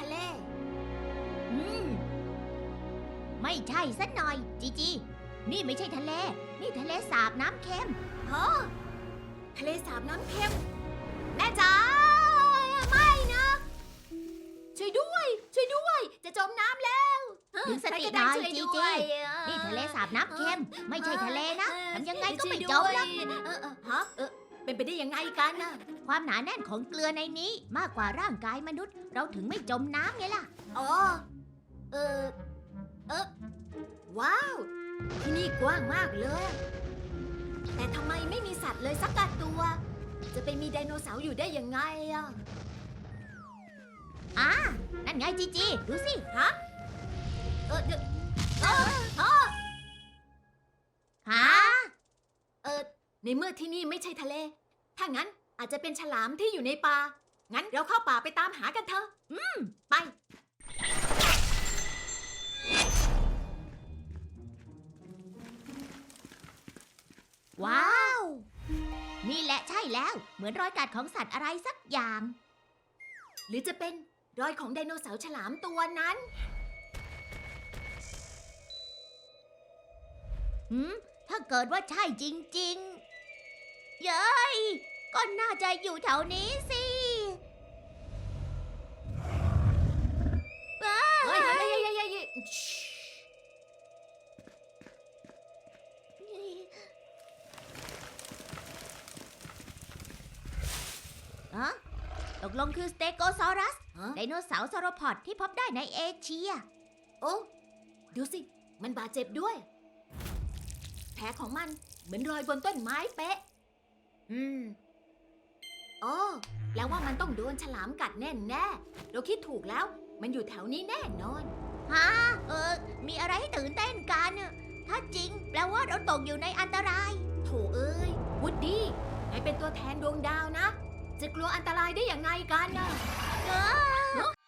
ทะเล อืม ไม่ใช่สักหน่อย จีจี นี่ไม่ใช่ทะเล นี่ทะเลสาบน้ำเค็มฮะทะเลสาบน้ำเค็ม แม่จ๋าไม่นะ ช่วยด้วย ช่วยด้วย จะจมน้ำแล้วดึงสติใครก็ได้หน่อยช่วยจีด้จีวยนี่ทะเลสาบน้ำเค็ม ไม่ใช่ทะเลนะทำยังไงก็ไม่จช่มวยหรอกด้วยเออเออฮะ เออเป็นไปได้ยังไงกันนะความหนาแน่นของเกลือในนี้มากกว่าร่างกายมนุษย์ เราถึงไม่จมน้ำไงล่ะ อ๋อ เออ เออว้าว ที่นี่กว้างมากเลย แต่ทำไมไม่มีสัตว์เลยสักตัว จะไปมีไดโนเสาร์อยู่ได้ยังไงอะอ่านั่นไงจีจีดูสิเออเดี๋ยวเออเออหาเออในเมื่อที่นี่ไม่ใช่ทะเล ถ้างั้นอาจจะเป็นฉลามที่อยู่ในป่า งั้นเราเข้าป่าไปตามหากันเถอะ อืม ไป ว้าว นี่แหละใช่แล้ว เหมือนรอยกัดของสัตว์อะไรสักอย่าง หรือจะเป็นรอยของไดโนเสาร์ฉลามตัวนั้น หืมถ้าเกิดว่าใช่จริง ๆ เย้ย ก็น่าจะอยู่แถวนี้สิว้าเฮ้ยเฮ้ยเฮ้ยเฮ้ยเฮ้ยเฮ้ยชิอะตกลงคือสเตโกซอรัสฮะ ไดโนเสาร์ซอโรพอดที่พบได้ในเอเชีย โอ้ดูสิ มันบาดเจ็บด้วย แผลของมันเหมือนรอยบนต้นไม้เป๊ะ อืม อ๋อแปล้วว่ามันต้องโดนฉลามกัดแน่แน่ๆเราคิดถูกแล้ว มันอยู่แถวนี้แน่นอน ฮะเออ มีอะไรให้ตื่นเต้นกัน ถ้าจริง แปลว่าเราตกอยู่ในอันตราย โถเอ้ยวุดดี้นายเป็นตัวแทนดวงดาวนะ จะกลัวอันตรายได้ยังไงกันนะเอ้